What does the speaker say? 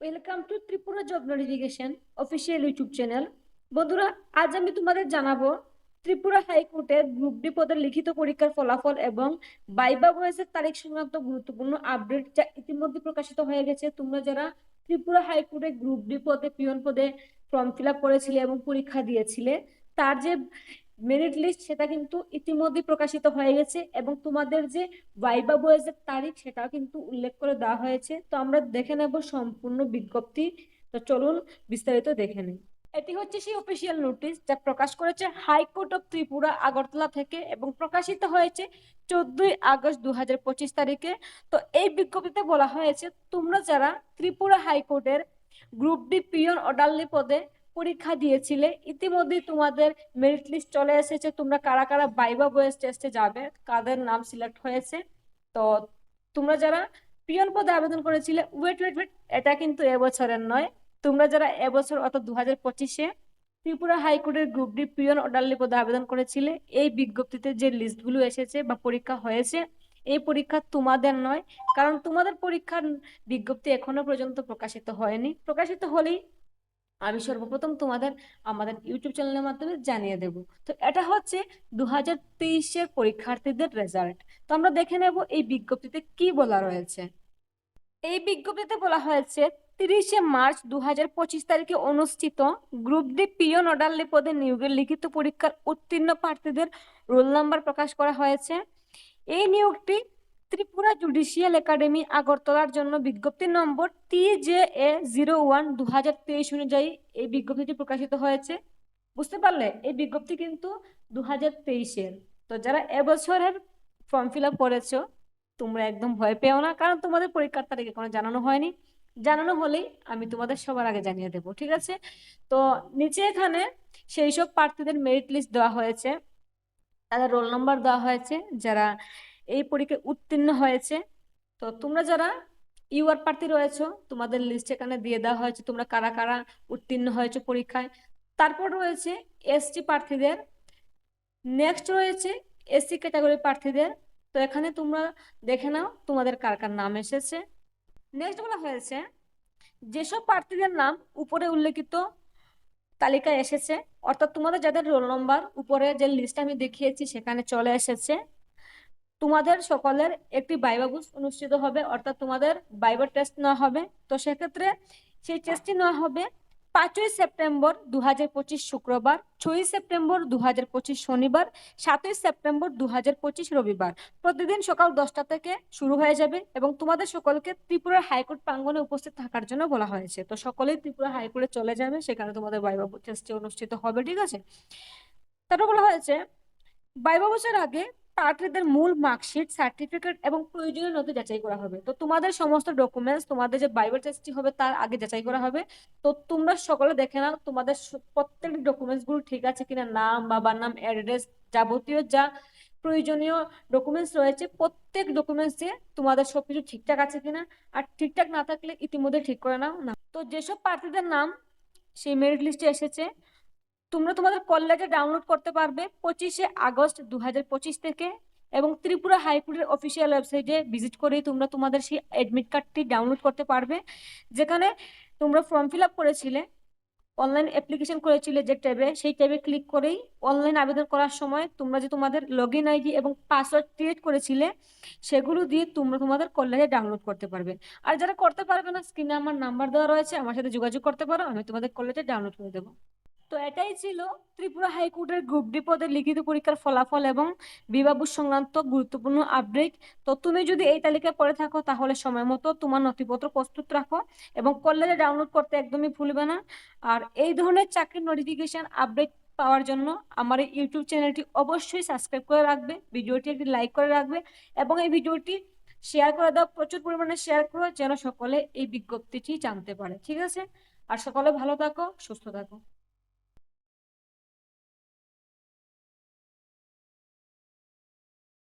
Welcome to Tripura job notification official YouTube channel বন্ধুরা, আজ আমি তোমাদের জানাব ত্রিপুরা হাইকোর্টের গ্রুপ ডি পদের লিখিত পরীক্ষার ফলাফল এবং বাইবা বয়সের তারিখ সংক্রান্ত গুরুত্বপূর্ণ আপডেট যা ইতিমধ্যে প্রকাশিত হয়ে গেছে। তোমরা যারা ত্রিপুরা হাইকোর্টে গ্রুপ ডি পদে পিয়ন পদে ফর্ম ফিল আপ করেছিলে এবং পরীক্ষা দিয়েছিলে, তার যে মেরিট লিস্ট সেটা কিন্তু ইতিমধ্যে প্রকাশিত হয়ে গেছে এবং তোমাদের যে ভাইবা বয়েজের তারিখ সেটাও কিন্তু উল্লেখ করে দেওয়া হয়েছে। তো আমরা দেখে নেব সম্পূর্ণ বিজ্ঞপ্তি। তো চলুন বিস্তারিত দেখে নিই। এটি হচ্ছে সেই অফিসিয়াল নোটিশ যা প্রকাশ করেছে হাইকোর্ট অফ ত্রিপুরা আগরতলা থেকে এবং প্রকাশিত হয়েছে চোদ্দই আগস্ট দু হাজার পঁচিশ তারিখে। তো এই বিজ্ঞপ্তিতে বলা হয়েছে, তোমরা যারা ত্রিপুরা হাইকোর্টের গ্রুপ ডি পিয়ন অর্ডারলি পদে পরীক্ষা দিয়েছিলে ইতিমধ্যে তোমাদের মেরিট লিস্ট চলে এসেছে। তোমরা কারা কারা বাইবা বয়েস টেস্টে যাবে, কাদের নাম সিলেক্ট হয়েছে? তো তোমরা যারা পিয়ন পদে আবেদন করেছিলে ওয়েট ওয়েট ওয়েট এটা কিন্তু এবছরের নয়। তোমরা যারা এবছর, অর্থাৎ দু হাজার পঁচিশে ত্রিপুরা হাইকোর্টের গ্রুপ ডি পিয়ন অর্ডারলি পদে আবেদন করেছিলে, এই বিজ্ঞপ্তিতে যে লিস্টগুলো এসেছে বা পরীক্ষা হয়েছে, এই পরীক্ষা তোমাদের নয়। কারণ তোমাদের পরীক্ষার বিজ্ঞপ্তি এখনও পর্যন্ত প্রকাশিত হয়নি। প্রকাশিত হলেই আমি সর্বপ্রথম তোমাদের, আমাদের ইউটিউব চ্যানেলের মাধ্যমে জানিয়ে দেব। তো এটা হচ্ছে দু হাজার পরীক্ষার্থীদের রেজাল্ট তো আমরা দেখে নেব এই বিজ্ঞপ্তিতে কি বলা রয়েছে। এই বিজ্ঞপ্তিতে বলা হয়েছে, তিরিশে মার্চ দু হাজার পঁচিশ তারিখে অনুষ্ঠিত গ্রুপ ডি পিও অর্ডারলি পদে নিয়োগের লিখিত পরীক্ষার উত্তীর্ণ প্রার্থীদের রোল নাম্বার প্রকাশ করা হয়েছে। এই নিয়োগটি ত্রিপুরা জুডিশিয়াল একাডেমি আগরতলার জন্য বিজ্ঞপ্তি নম্বর T J A zero one দু হাজার তেইশ অনুযায়ী এই বিজ্ঞপ্তিটি প্রকাশিত হয়েছে। বুঝতে পারলে, এই বিজ্ঞপ্তি কিন্তু দু হাজার তেইশের। তো যারা এবছরের ফর্ম ফিল আপ করেছ, তোমরা একদম ভয় পেও না, কারণ তোমাদের পরীক্ষার তারিখ এখনও জানানো হয়নি। জানানো হলেই আমি তোমাদের সবার আগে জানিয়ে দেবো, ঠিক আছে? তো নিচে এখানে সেই সব প্রার্থীদের মেরিট লিস্ট দেওয়া হয়েছে। তাদের রোল নাম্বার দেওয়া হয়েছে। যারা এই পরীক্ষায় উত্তীর্ণ হয়েছে। তো তোমরা যারা ইউআর প্রার্থী রয়েছো, তোমাদের লিস্ট এখানে দিয়ে দেওয়া হয়েছে তোমরা কারা কারা উত্তীর্ণ হয়েছে পরীক্ষায়। তারপর রয়েছে এসটি প্রার্থীদের। নেক্সট রয়েছে এসসি ক্যাটাগরি প্রার্থীদের। তো এখানে তোমরা দেখে নাও তোমাদের কার কার নাম এসেছে। নেক্সট বলা হয়েছে, যেসব প্রার্থীদের নাম উপরে উল্লেখিত তালিকায় এসেছে, অর্থাৎ তোমাদের যাদের রোল নম্বর উপরে যে লিস্ট আমি দেখিয়েছি সেখানে চলে এসেছে তোমাদের সকলের একটি বাইবা বুস অনুষ্ঠিত হবে, অর্থাৎ তোমাদের বাইবা টেস্ট নেওয়া হবে। তো সেক্ষেত্রে সেই টেস্টটি নেওয়া হবে পাঁচই সেপ্টেম্বর দু হাজার পঁচিশ শুক্রবার, ছয়ই সেপ্টেম্বর দু হাজার পঁচিশ শনিবার, সাতই সেপ্টেম্বর দু রবিবার। প্রতিদিন সকাল দশটা থেকে শুরু হয়ে যাবে এবং তোমাদের সকলকে ত্রিপুরা হাইকোর্ট প্রাঙ্গনে উপস্থিত থাকার জন্য বলা হয়েছে। তো সকলেই ত্রিপুরা হাইকোর্টে চলে যাবে, সেখানে তোমাদের বাইবা টেস্টটি অনুষ্ঠিত হবে, ঠিক আছে? তারপর বলা হয়েছে বাইবা বছর আগে প্রার্থীদের মূল মার্কশিট, সার্টিফিকেট এবং প্রয়োজনীয় নথি যাচাই করা হবে। তো তোমাদের সমস্ত ডকুমেন্টস তোমাদের যে বাইবেল টেস্টটি হবে তার আগে যাচাই করা হবে। তো তোমরা সকলে দেখে নাও তোমাদের প্রত্যেকটি ডকুমেন্টসগুলো ঠিক আছে কিনা, নাম, বাবার নাম অ্যাড্রেস যাবতীয় যা প্রয়োজনীয় ডকুমেন্টস রয়েছে, প্রত্যেক ডকুমেন্টস দিয়ে তোমাদের সবকিছু ঠিকঠাক আছে কিনা। আর ঠিকঠাক না থাকলে ইতিমধ্যে ঠিক করে নাও। না তো যেসব প্রার্থীদের নাম সেই মেরিট লিস্টে এসেছে তোমরা তোমাদের কলেজে ডাউনলোড করতে পারবে পঁচিশে আগস্ট দু থেকে এবং ত্রিপুরা হাইকোর্টের অফিসিয়াল ওয়েবসাইটে ভিজিট করেই তোমরা তোমাদের সেই অ্যাডমিট কার্ডটি ডাউনলোড করতে পারবে। যেখানে তোমরা ফর্ম ফিল আপ করেছিলে অনলাইন অ্যাপ্লিকেশন করেছিলে যে ট্যাবে, সেই ট্যাবে ক্লিক করেই অনলাইন আবেদন করার সময় তোমরা যে তোমাদের লগ ইন আইডি এবং পাসওয়ার্ড ক্রিয়েট করেছিলে, সেগুলো দিয়ে তোমরা তোমাদের কলেজে ডাউনলোড করতে পারবে। আর যারা করতে পারবে না স্ক্রিনে আমার নাম্বার দেওয়া রয়েছে, আমার সাথে যোগাযোগ করতে পারো, আমি তোমাদের কলেজে ডাউনলোড করে দেবো। তো এটাই ছিল ত্রিপুরা হাইকোর্টের গ্রুপ ডি পদের লিখিত পরীক্ষার ফলাফল এবং বিবাহ সংক্রান্ত গুরুত্বপূর্ণ আপডেট তো তুমি যদি এই তালিকায় পড়ে থাকো, তাহলে সময় মতো তোমার নথিপত্র প্রস্তুত রাখো এবং কলেজে ডাউনলোড করতে একদমই ভুলবে না। আর এই ধরনের চাকরির নোটিফিকেশন আপডেট পাওয়ার জন্য আমার এই ইউটিউব চ্যানেলটি অবশ্যই সাবস্ক্রাইব করে রাখবে, ভিডিওটি একটি লাইক করে রাখবে এবং এই ভিডিওটি শেয়ার করে দাও, প্রচুর পরিমাণে শেয়ার করো যেন সকলে এই বিজ্ঞপ্তিটি জানতে পারে। ঠিক আছে? আর সকলে ভালো থাকো, সুস্থ থাকো।